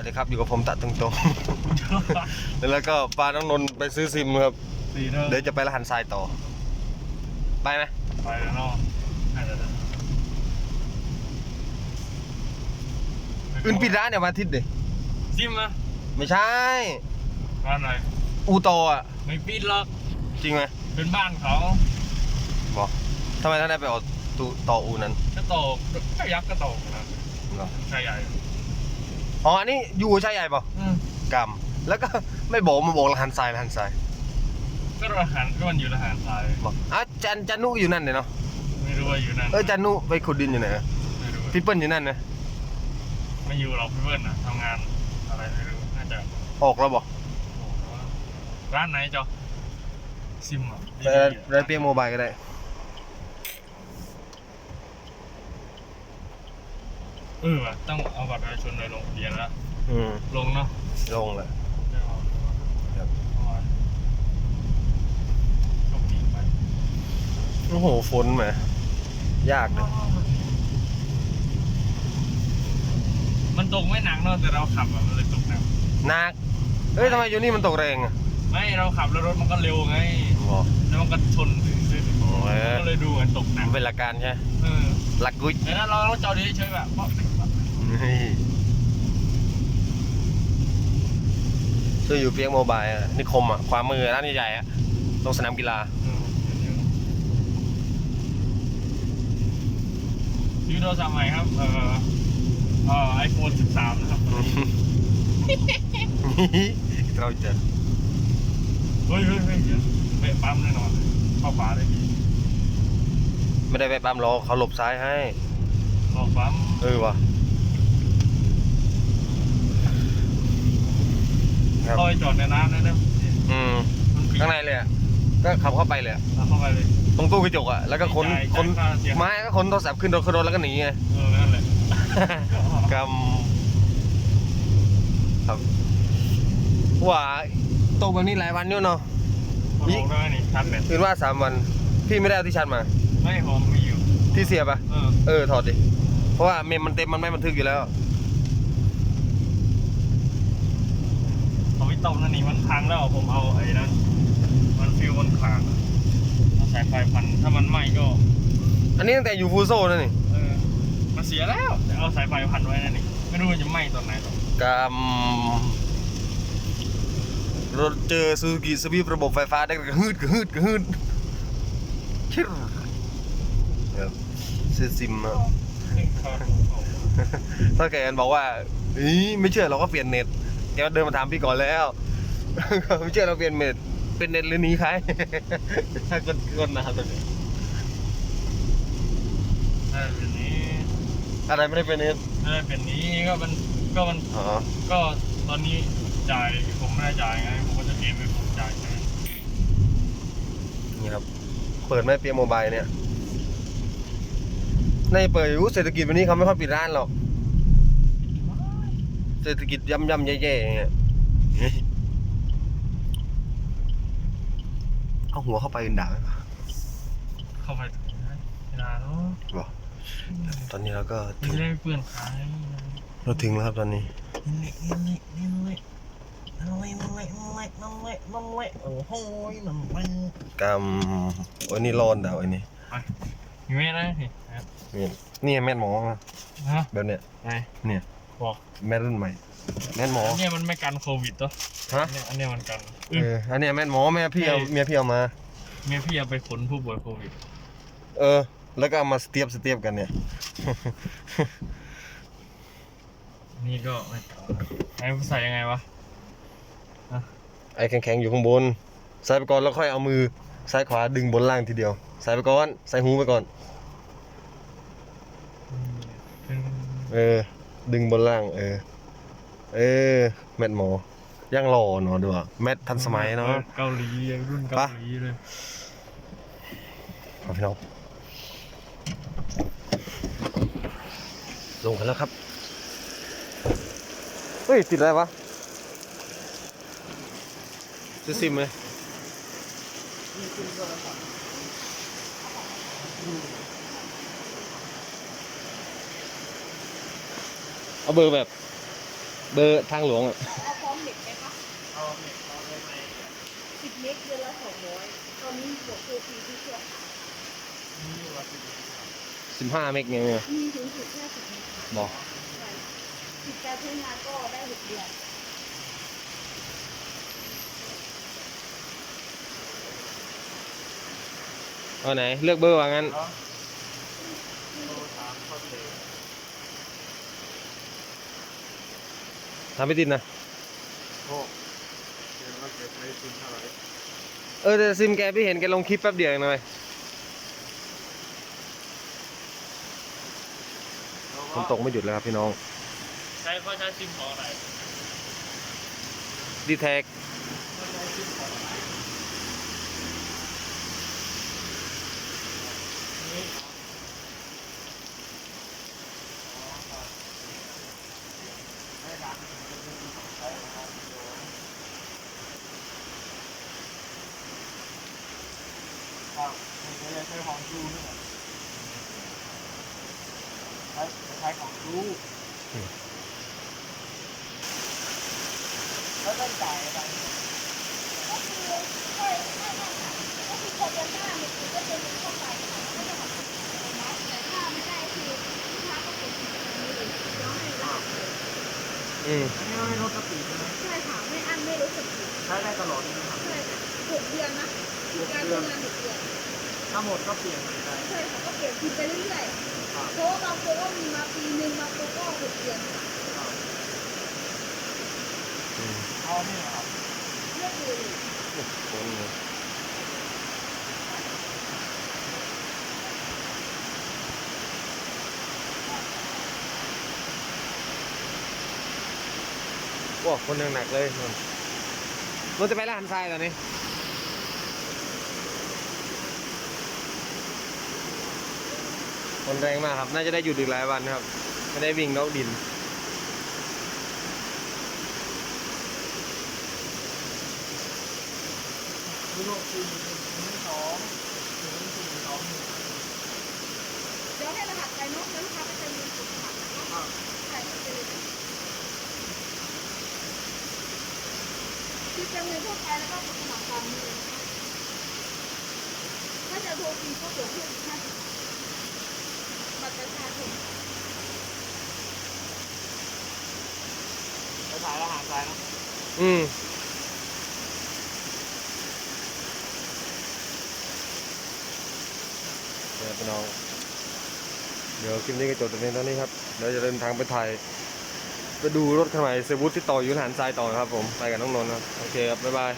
วัสดีครับอยู่กับผมตะตรงตรงๆ แล้วก็ปาน้องนนท์ไปซื้อซิมครับสี่เท่าเดี๋ยวจะไปละหันทรายต่อ ไปไหมไปแล้วเนาะอาจจะอื่นปิดร้านเนี่ยวันอาทิตย์ดิซิมนะไม่ใช่ ร้านไหนอูโตออะ ไม่ปิดหรอกจริงไหมเป็นบ้านเขาบอกทำไมท่านได้ไปออกตูต่ออูนั้นก็โตกก็ยักษ์ก็โตกนะเหรอ ใช่ใหญ่ อ๋ออันนี้อยู่ใช่ใหญ่เปล่าอืมกรรมแล้วก็ไม่บอกมาบอกละหันทรายละหันทรายก็ทหารก็มันอยู่ทหารทรายบอกอ้าวจันจันนุอยู่นั่นเลยเนาะไม่รู้ว่าอยู่นั่นเออจันนุไปขุดดินอยู่ไหนอะไม่รู้พี่เปิ้ลอยู่นั่นนะไม่อยู่หรอกพี่เพื่อนนะทำงานอะไรไม่รู้น่าจะออกแล้วบอกโอ้โหร้านไหนจ๊อซิมอะไปไรเปียโมบายก็ได้ เออว่ะต้องเอาบัตรประชาชนไปลงทะเบียนแล้วอืมลงเนาะลงเลยเดี๋ยวเอาครับเอาไว้โชคดีไปโอ้โหฝนแหมยากเลยมันตกไม่หนักเนอะแต่เราขับอะมันเลยตกหนักนักเฮ้ยทำไมอยู่นี่มันตกแรงอะไม่เราขับแล้วรถมันก็เร็วไง บอก แล้วมันก็ชนซื้อโอ้ย ก็เลยดูเหมือนตกหนัมักนเป็นหลักการใช่ไหมเออหลักกุ้ยแต่ถ้าเราเราจอดเฉยๆแบบป๊อกป๊อก นี่ช่วยอยู่เปียกโมบายอะนิคมอะขวามือร้านใหญ่ๆอะตรงสนามกีฬาเออซื้อโทรศัพท์ใหม่ครับ เอ่อเอ่อไอโฟน13 นะครับ เราจะเฮ้ยเฮ้ยเฮ้ยเดี๋ยวเบะปั๊มแน่นอนเข้าฝาได้ดีไม่ได้ไปปั๊มล้อเขาหลบซ้ายให้รอปั๊ม เออว่ะ ครับ เข้าไปจอดในร้านนะเนี่ยอืมมันปิดข้างในเลยอะก็ขับเข้าไปเลยอะเอาเข้าไปเลย ตรงตู้กระจกอะแล้วก็ขนจ่ายขนจ่ายค่าเสียหาย ไม้ก็ขนโทรศัพท์ขึ้นรถขึ้นรถแล้วก็หนีไง เออนั่นแหละกำครับว่าตกแบบนี้หลายวันอยู่เนาะพอลงได้นี่ชัดเลยคืนว่าสามวัน พี่ไม่ได้เอาที่ชันมา ไม่หอมไม่อยู่ที่เสียบอะเออ เออถอดดิ เพราะว่าเมมมันเต็มมันไม่บันทึกอยู่แล้ว เอาไว้ ต้มนั่นนี่มันพังแล้วผมเอาไอ้นั้น มันฟิวมันขาดเอาสายไฟพันถ้ามันไหม้ก็ อันนี้ตั้งแต่อยู่ฟูโซ่นั่นนี่เออ มันเสียแล้วแต่เอาสายไฟพันไว้นั่นนี่ไม่รู้มันจะไหม้ตอนไหนหรอกกำรถเจอซูซูกิสวีประบบไฟฟ้าได้กระฮืดกระฮืดกระฮืดชิรครับเซซิมอะถ้าแกนบอกว่าอีไม่เชื่อเราก็เปลี่ยนเน็ต แกเดินมาถามพี่ก่อนแล้วไม่เชื่อเราเปลี่ยนเน็ตเป็นเน็ตหรือหนีใครถ้ากดกดนะครับตอนนี้ถ้าเป็นนี้ อะไรไม่ได้เป็นเน็ตถ้าเป็นนี้ก็มันก็มันอ๋อก็ตอนนี้จ่ายผมไม่ได้จ่ายไงผมก็จะเกมไปผมจ่ายไงนี่ครับ เปิดไหม่เปียโมบายเนี่ยในเปิดอยู่เศรษฐกิจวันนี้เขาไม่ค่อยปิดร้านหรอก เศรษฐกิจย่ำย่ำแย่ๆอย่างเงี้ยเอาหัวเข้าไปกันด่าไหมวะเข้าไปถึงได้เวลาเนาะบอกตอนนี้เราก็ไม่ถึงได้เปื้อนขายเราถึงแล้วครับตอนนี้นี่นี่นี่นี่นั่นเลยนั่นเลยนั่นเลยนั่นเลยนั่นเลยโอ้โหนั่นเลยกำโอ้ยนี่ร้อนดาวไอ้นี่มีไหมนะนี่นี่นี่แม่นหมอมาฮะแบบเนี้ยไหนเนี่ย บอกแม่รุ่นใหม่ แม่นหมอ อันเนี้ยมันไม่กันโควิดตัวฮะ อันเนี้ยอันเนี้ยมันกันเอออันเนี้ยแม่นหมอแม่พี่เอาเอ้ยเมียพี่เอามา เมียพี่เอาไปขนผู้ป่วยโควิด เออ แล้วก็เอามาสเตียบสเตียบกันเนี่ย นี่ก็ไม่ต่อไอ้ใส่ยังไงวะไอ้แข็งๆอยู่ข้างบนใส่ไปก่อนแล้วค่อยเอามือซ้ายขวาดึงบนล่างทีเดียว ใส่ไปก่อน ใส่หูไปก่อน เออ ดึงบนล่าง เออ เออ แมทหมอยังหล่อเนาะดูอะแมททันสมัยเนาะเกาหลีรุ่นเกาหลีเลยครับพี่น้องลงกันแล้วครับ เฮ้ย ติดอะไรวะจะซิมไหม เอาเบอร์แบบ เบอร์ทางหลวงอะเอาพร้อมเด็กไหมคะเอาเน็ตเอาได้ไหมสิบเมตรเดือนละสองร้อยตอนนี้บวกโปรปีที่ชั่วคราวนี่อยู่ละสิบสิบห้าเมกเนี่ยเนี่ยมีถึงสุดแค่สิบเมตรค่ะบอกใช่สิบการใช้งานก็ได้หกเดือนเอาไหน เลือกเบอร์ว่างั้น เนาะโทรถามเขาเลย ทำไม่ติดนะโอ้เดี๋ยวเราเก็บไว้ซิมเท่าไหร่เออแต่ซิมแกพี่เห็นแกลงคลิปแป๊บเดียวเองนะเว้ยฝนตกไม่หยุดเลยครับพี่น้อง ใช้เขาใช้ซิมของอะไรดีแท็ก เขาใช้ซิมของอะไรนี่อ๋อครับได้ดังใช้นะครับครับนี่ก็จะ ใช้ของจูนี่แหละใช้ใช้ของจูแล้วต้องจ่ายอะไรก็คือใช่ใช่ค่ะก็คือพอเดือนหน้าเนี่ยคือก็จะมีเข้าไปค่ะก็จะแบบนะแต่ถ้าไม่ได้คือลูกค้าก็เก็บที่ตรงนี้เลยแล้วให้รหัสเลยอืมอันนี้ไม่ลดสปีดใช่ไหมใช่ค่ะไม่อั้นไม่รู้สึกผิดใช้ได้ตลอดใช่ค่ะหกเดือนนะการใช้งานหกเดือน ถ้าหมดก็เปลี่ยนใหม่ได้ใช่ค่ะก็เปลี่ยนทีไปเรื่อยครับๆเพราะว่าบางคนก็มีมาปีหนึ่งบางคนก็หกเดือนค่ะครับอืมเอานี่นะครับเลือกเลยฝนเลยว้าคนยังหนักเลยนนนนจะไปร้านทรายตอนนี้ นแรงมากครับ น่าจะได้หยุดอีกหลายวันครับ ไม่ได้วิ่งนอกดิน ยุโรปสี่หนึ่งสองหนึ่งสี่สองหนึ่งเดี๋ยวให้รหัสไปเนะแล้วลูกค้าก็จะมีสิทธิ์ค่ะครับใช่ค่ะเลยคือจะเงินทั่วไปแล้วก็เป็นสมัครการเงินนะคะถ้าจะโทรฟรีก็เปิดเพิ่มอีกห้าสิบบาทบัตรประชาชน ไปถ่ายอาหารทรายนะอืมเดี๋ยวพี่น้อง เดี๋ยวคลิปนี้ก็จบต่เพียงเท่านี้ครับเดี๋ยวจะเดินทางไปถ่ายไปดูรถคันใหม่เซวุฒที่ต่ออยู่หานทรายต่อครับผม ไปกับน้องนนท์ครับ โอเคครับ บ๊ายบาย